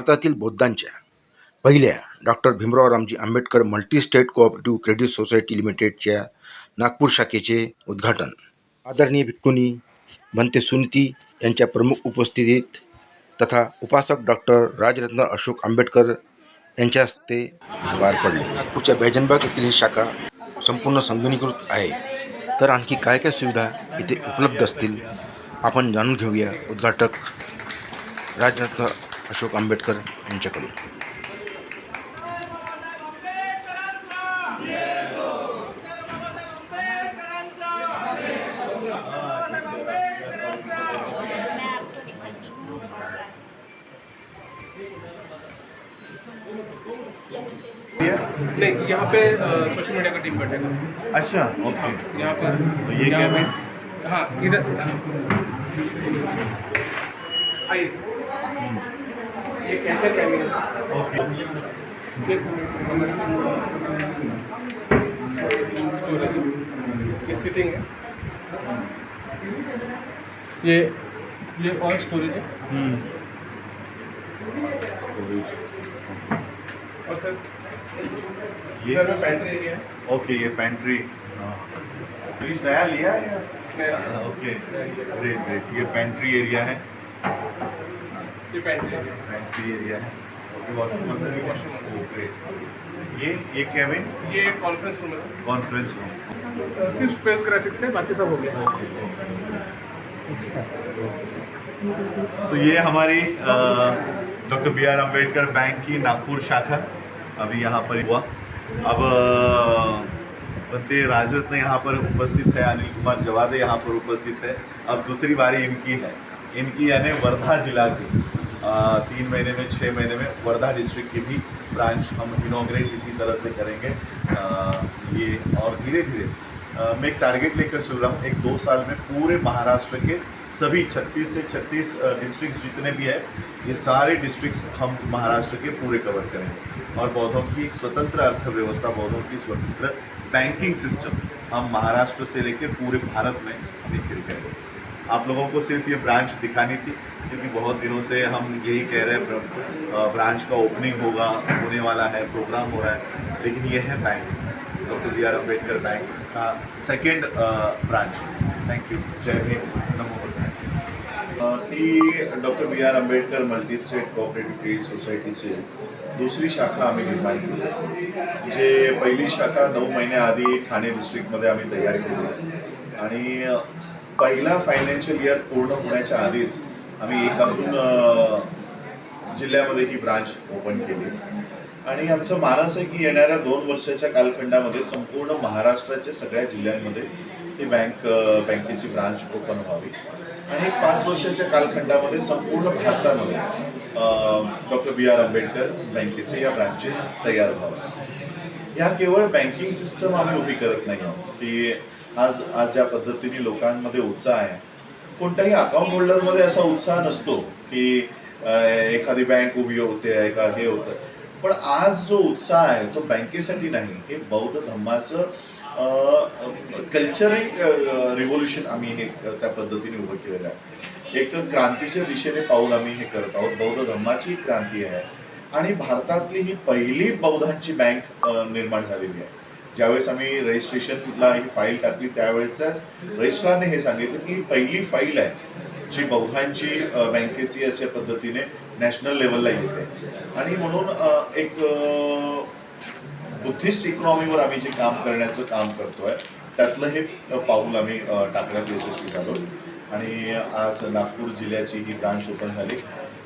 भारतातील बौद्धांच्या पहिल्या doctor Bhimrao Ramji Ambedkar multi state cooperative credit society लिमिटेडच्या नागपूर शाखेचे उद्घाटन. आदरणीय भिक्कुनी भंते सुनीती यांच्या प्रमुख उपस्थितीत तथा उपासक डॉक्टर राजरत्न अशोक आंबेडकर यांच्या हस्ते पार पडले. नागपूरच्या बैजनबाग येथील ही शाखा संपूर्ण संगणीकृत आहे. तर आणखी काय काय सुविधा इथे उपलब्ध असतील आपण जाणून घेऊया. उद्घाटक राजरत्न अशोक आंबेडकर यांच्याकडून. नहीं यहाँ पे सोशल मीडिया का टीम बैठेगा। अच्छा ओके यहाँ पर तो ये क्या हाँ इधर आइए। ये कैसे कैमरा ओके स्टोरेज ये सिटिंग है ये ये और स्टोरेज है हम्म और सर ये पैंट्री एरिया है। ओके ये पेंट्री फ्रिज नया लिया है ओके ग्रेट ग्रेट ये पेंट्री एरिया है। ये पैंट्री एरिया पेंट्री एरिया है ओके ये ये केबिन ये कॉन्फ्रेंस रूम है सर कॉन्फ्रेंस रूम सिर्फ़ स्पेस ग्राफिक्स है बाकी सब हो गया। तो ये हमारी doctor B R Ambedkar bank की नागपुर शाखा अभी यहाँ पर हुआ। अब अ, बनते राजरत्न यहाँ पर उपस्थित है अनिल कुमार जवादे यहाँ पर उपस्थित है। अब दूसरी बारी इनकी है। इनकी यानी वर्धा जिला की। तीन महीने में छः महीने में वर्धा डिस्ट्रिक्ट की भी ब्रांच हम इनोग्रेट इसी तरह से करेंगे। ये और धीरे धीरे मैं एक टारगेट लेकर चल रहा हूँ। एक दो साल में पूरे महाराष्ट्र के सभी 36 से 36 डिस्ट्रिक्ट जितने भी है, ये सारे डिस्ट्रिक्ट्स हम महाराष्ट्र के पूरे कवर करेंगे। और बौद्धों की एक स्वतंत्र अर्थव्यवस्था, बौद्धों की स्वतंत्र बैंकिंग सिस्टम हम महाराष्ट्र से लेकर पूरे भारत में निखिल करेंगे। आप लोगों को सिर्फ़ ये ब्रांच दिखानी थी क्योंकि बहुत दिनों से हम यही कह रहे हैं ब्रांच का ओपनिंग होगा होने वाला है प्रोग्राम हो रहा है लेकिन ये है bank doctor B R Ambedkar bank का सेकेंड ब्रांच। थैंक यू जय भीम। नमो ती doctor B R Ambedkar multi state cooperative credit सोसायटीची दुसरी शाखा आम्ही निर्माण केली जे पहिली शाखा नऊ महिन्याआधी ठाणे डिस्ट्रिक्टमध्ये आम्ही तयार आणि अ, पहिला फायनान्शियल इयर पूर्ण होण्याच्या आधीच आम्ही एक अजून जिल्ह्यामध्ये ही ब्रांच ओपन केली. आणि आमचं मानस आहे की येणाऱ्या दोन वर्षाच्या कालखंडामध्ये संपूर्ण महाराष्ट्राच्या सगळ्या जिल्ह्यांमध्ये ही बँक बँकेची ब्रांच ओपन व्हावी. आणि पाच वर्षाच्या कालखंडामध्ये संपूर्ण भारतामध्ये डॉक्टर बी आर आंबेडकर बँकेचे या ब्रांचेस तयार व्हाव्या या केवळ बँकिंग सिस्टम आम्ही उभी करत नाही आहोत की आज आज ज्या पद्धतीने लोकांमध्ये उत्साह आहे कोणत्याही अकाउंट होल्डरमध्ये असा उत्साह नसतो की एखादी बँक उभी होते आहे का हे होतं. पण आज जो उत्साह आहे तो बँकेसाठी नाही. हे बौद्ध धम्माचं कल्चरल रिव्होल्युशन आम्ही हे त्या पद्धतीने उभं केलेलं आहे. एक क्रांतीच्या दिशेने पाऊल आम्ही हे करत आहोत. बौद्ध धम्माची क्रांती आहे. आणि भारतातली ही पहिली बौद्धांची बँक निर्माण झालेली आहे. ज्यावेळेस आम्ही रजिस्ट्रेशनला ही फाईल टाकली त्यावेळेचाच रजिस्ट्रारने हे सांगितलं की पहिली फाईल आहे जी बौद्धांची बँकेची अशा पद्धतीने नॅशनल लेवलला येते. आणि म्हणून एक बुद्धिस्ट इकॉनॉमीवर आम्ही जे काम करण्याचं काम करतोय त्यातलं हे पाऊल आम्ही टाकण्यात यशस्वी झालो. आणि आज नागपूर जिल्ह्याची ही ब्रांच ओपन झाली.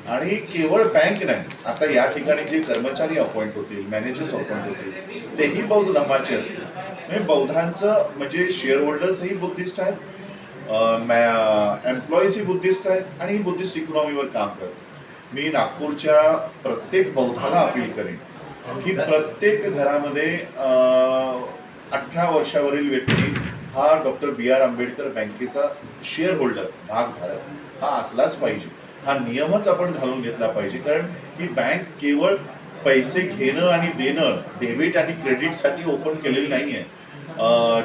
आणि केवळ बँक नाही आता या ठिकाणी जे कर्मचारी अपॉइंट होतील मॅनेजर्स अपॉइंट होतील तेही बौद्ध धर्माचे असतील. म्हणजे बौद्धांचं म्हणजे शेअर होल्डर्सही बुद्धिस्ट आहेत एम्प्लॉईजही बुद्धिस्ट आहेत आणि बुद्धिस्ट इकॉनॉमीवर काम करत मी नागपूरच्या प्रत्येक बौद्धाला अपील करेन की प्रत्येक घरामध्ये अठरा वर्षावरील व्यक्ती हा डॉक्टर बी आर आंबेडकर बँकेचा शेअर होल्डर भागधारक हा असलाच पाहिजे. हा नियमच आपण घालून घेतला पाहिजे. कारण ही बँक केवळ पैसे घेणं आणि देणं डेबिट आणि क्रेडिटसाठी ओपन केलेली नाही आहे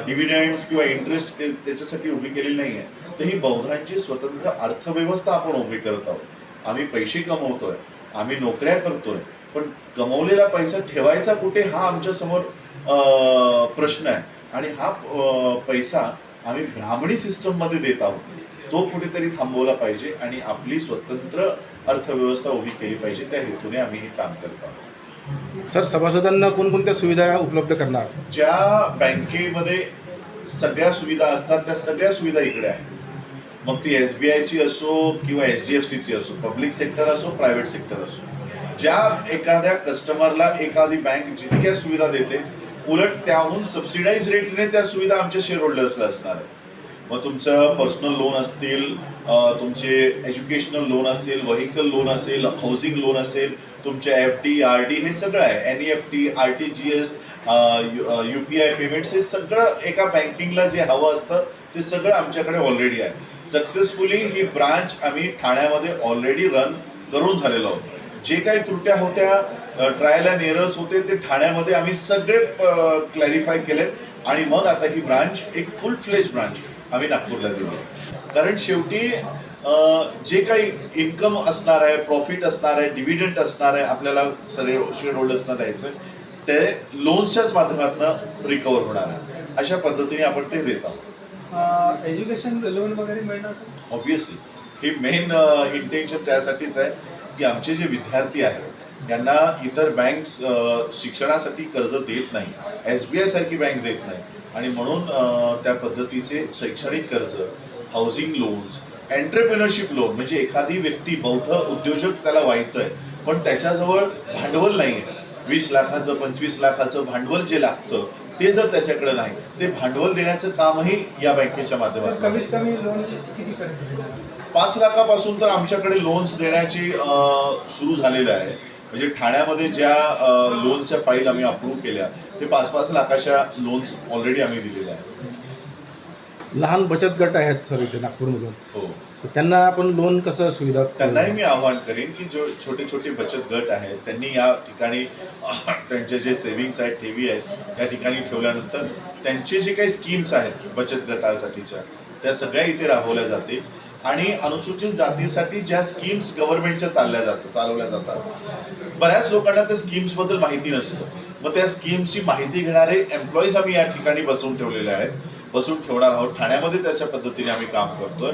डिव्हिडंड्स किंवा इंटरेस्ट त्याच्यासाठी उभी केलेली नाही आहे तर ही बौद्धांची स्वतंत्र अर्थव्यवस्था आपण उभी करत आहोत. आम्ही पैसे कमवतोय आम्ही नोकऱ्या करतोय पण कमवलेला पैसा ठेवायचा कुठे हा आमच्यासमोर प्रश्न आहे. आणि हा पैसा आम्ही ब्राह्मणी सिस्टममध्ये देत आहोत. तो कुठेतरी थांबवला पाहिजे आणि आपली स्वतंत्र अर्थव्यवस्था उभी केली पाहिजे. त्या हेतूने आम्ही हे काम करत आहोत. सर सभासदांना कोणकोणत्या सुविधा उपलब्ध करणार? ज्या बँकेमध्ये सगळ्या सुविधा असतात त्या सगळ्या सुविधा इकडे आहेत. मग ती एस बी आयची असो किंवा एच डी एफ सीची असो पब्लिक सेक्टर असो प्रायव्हेट सेक्टर असो. ज्या एखाद्या कस्टमरला एखादी बँक जितक्या सुविधा देते उलट त्याहून सबसिडाईज रेटने त्या सुविधा आमच्या शेअर होल्डर्सला असणार आहेत. मग तुमचं पर्सनल लोन असतील तुमचे एज्युकेशनल लोन असेल व्हेकल लोन असेल हाऊसिंग लोन असेल तुमचे एफ डी आर डी हे सगळं आहे. N E F T R T G S U P I payments हे सगळं एका बँकिंगला जे हवं असतं ते सगळं आमच्याकडे ऑलरेडी आहे. सक्सेसफुली ही ब्रांच आम्ही ठाण्यामध्ये ऑलरेडी रन करून झालेलो होतो जे काही त्रुट्या होत्या ट्रायल अँड एरर्स होते ते ठाण्यामध्ये आम्ही सगळे क्लॅरिफाय केलेत. आणि मग आता ही ब्रांच एक फुल फ्लेज ब्रांच आम्ही नागपूरला दिली. कारण शेवटी जे काही इन्कम असणार आहे प्रॉफिट असणार आहे डिव्हिडंट असणार आहे आपल्याला सर्व शेअर होल्डर्सना द्यायचं ते लोन्सच्याच माध्यमातून रिकवर होणार आहे. अशा पद्धतीने आपण ते देत आहोत. एज्युकेशन लोन वगैरे मिळणार ऑब्विसली ही मेन इंटेन्शन त्यासाठीच आहे. की आमचे जे विद्यार्थी आहेत यांना इतर बँक्स शिक्षणासाठी कर्ज देत नाही एस बी आय सारखी बँक देत नाही. आणि म्हणून त्या पद्धतीचे शैक्षणिक कर्ज हाऊसिंग लोन्स एंटरप्रिनरशिप लोन म्हणजे एखादी व्यक्ती बौद्ध उद्योजक त्याला व्हायचं आहे पण त्याच्याजवळ भांडवल नाही आहे वीस लाखाचं पंचवीस लाखाचं भांडवल जे लागतं ते जर त्याच्याकडे नाही ते भांडवल देण्याचं कामही या बँकेच्या सर माध्यमातून कमीत कमी लोन? पाच लाखापासून तर आमच्याकडे लोन्स देण्याची सुरू झालेलं आहे. म्हणजे ठाण्यामध्ये ज्या लोनच्या फाईल आम्ही अप्रूव्ह केल्या ते पाच पाच लाखाच्या लोन्स ऑलरेडी आम्ही दिलेल्या आहेत. लहान बचत गट आहेत सर इथे नागपूरमधून. हो. तर त्यांना आपण लोन कसं सुविधा त्यांनाही मी आवाहन करेन की जो छोटे छोटे बचत गट आहेत त्यांनी या ठिकाणी त्यांचे जे सेव्हिंग्स आहेत ठेवी आहेत या ठिकाणी ठेवल्यानंतर त्यांचे जे काही स्कीम्स आहेत बचत गटासाठीच्या त्या सगळ्या इथे राबवल्या जातील. आणि अनुसूचित जातीसाठी ज्या स्कीम्स गव्हर्नमेंटच्या चालल्या जातात चालवल्या जातात बऱ्याच लोकांना त्या स्कीम्सबद्दल माहिती नसतं. मग त्या स्कीम्सची माहिती घेणारे एम्प्लॉईज आम्ही या ठिकाणी बसवून ठेवलेले आहेत. बसून ठेवणार आहोत. ठाण्यामध्ये त्याच्या पद्धतीने आम्ही काम करतोय.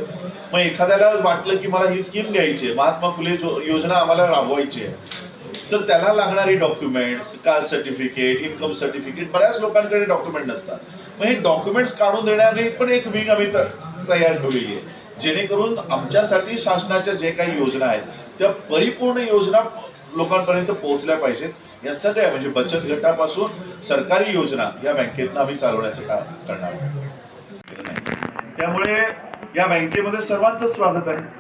मग एखाद्याला वाटलं की मला ही स्कीम घ्यायची आहे महात्मा फुले योजना आम्हाला राबवायची आहे तर त्याला लागणारी documents caste certificate income certificate बऱ्याच लोकांकडे डॉक्युमेंट नसतात. मग हे डॉक्युमेंट्स काढून देणारी पण एक विंग आम्ही तयार ठेवलेली आहे. जेणेकरून आमच्यासाठी शासनाच्या जे काही योजना आहेत त्या परिपूर्ण योजना लोकांपर्यंत पोहोचल्या पाहिजेत. या सगळ्या म्हणजे बचत गटापासून सरकारी योजना या बँकेतनं आम्ही चालवण्याचं काम करणार आहोत. त्यामुळे या बँकेमध्ये सर्वांचं स्वागत आहे.